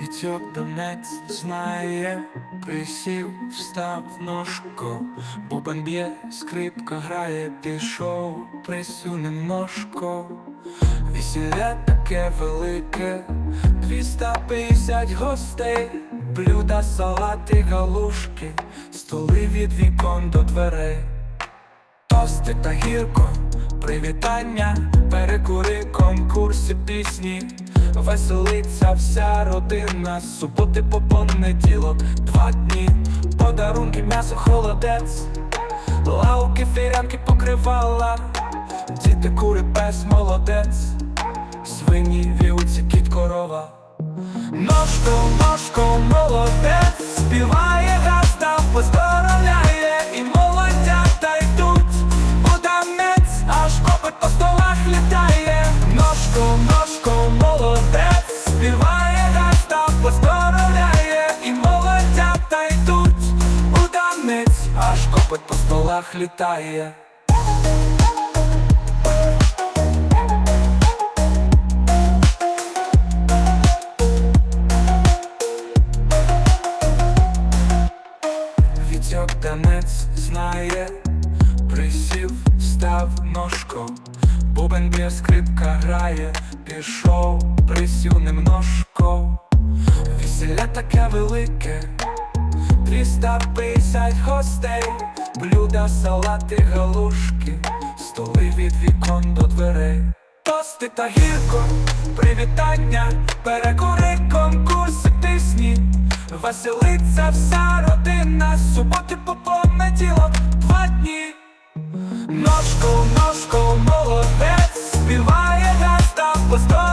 Вітьок Донець знає, присів, встав ножко, бубен б'є, скрипка грає, пішов, присюне ножко, весілля таке велике, 250 гостей, блюда, салати, галушки, столи від вікон до дверей. Тости та гірко, привітання, перекури конкурси пісні, веселиться вся родина, суботи по понеділок, два дні, подарунки, м'ясо, холодець, лавки, фірянки покривала, діти, кури, пес, молодець, свині, вівці, кіт, корова. Ножко, ножко, молодець, столах літає. Вітьок танець знає, присів, став ножко, бубен б'є, скрипка грає, пішов, присів немножко, весілля таке велике, 250 гостей, блюда, салати, галушки, столи від вікон до дверей. Тости та гірко, привітання, перекури, конкурси, пісні, веселиться вся родина, суботи по понеділок, два дні. Ножко, ножко, молодець, співає газда, поздоровляє,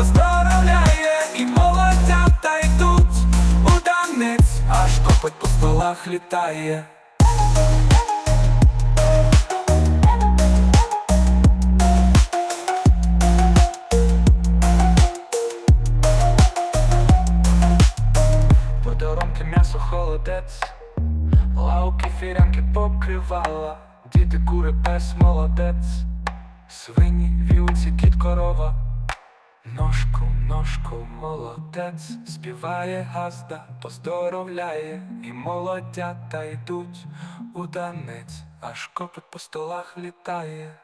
поздоровляє, і молодята йдуть у танець, аж копить по столах літає. Подарунки, м'ясо, холодець, лавки, фірянки покривала, діти, кури, пес, молодець, свині, вівці, кіт, корова. Ножку, ножку, молодець, співає газда, поздоровляє, і молодята йдуть у танець, аж копит по столах літає.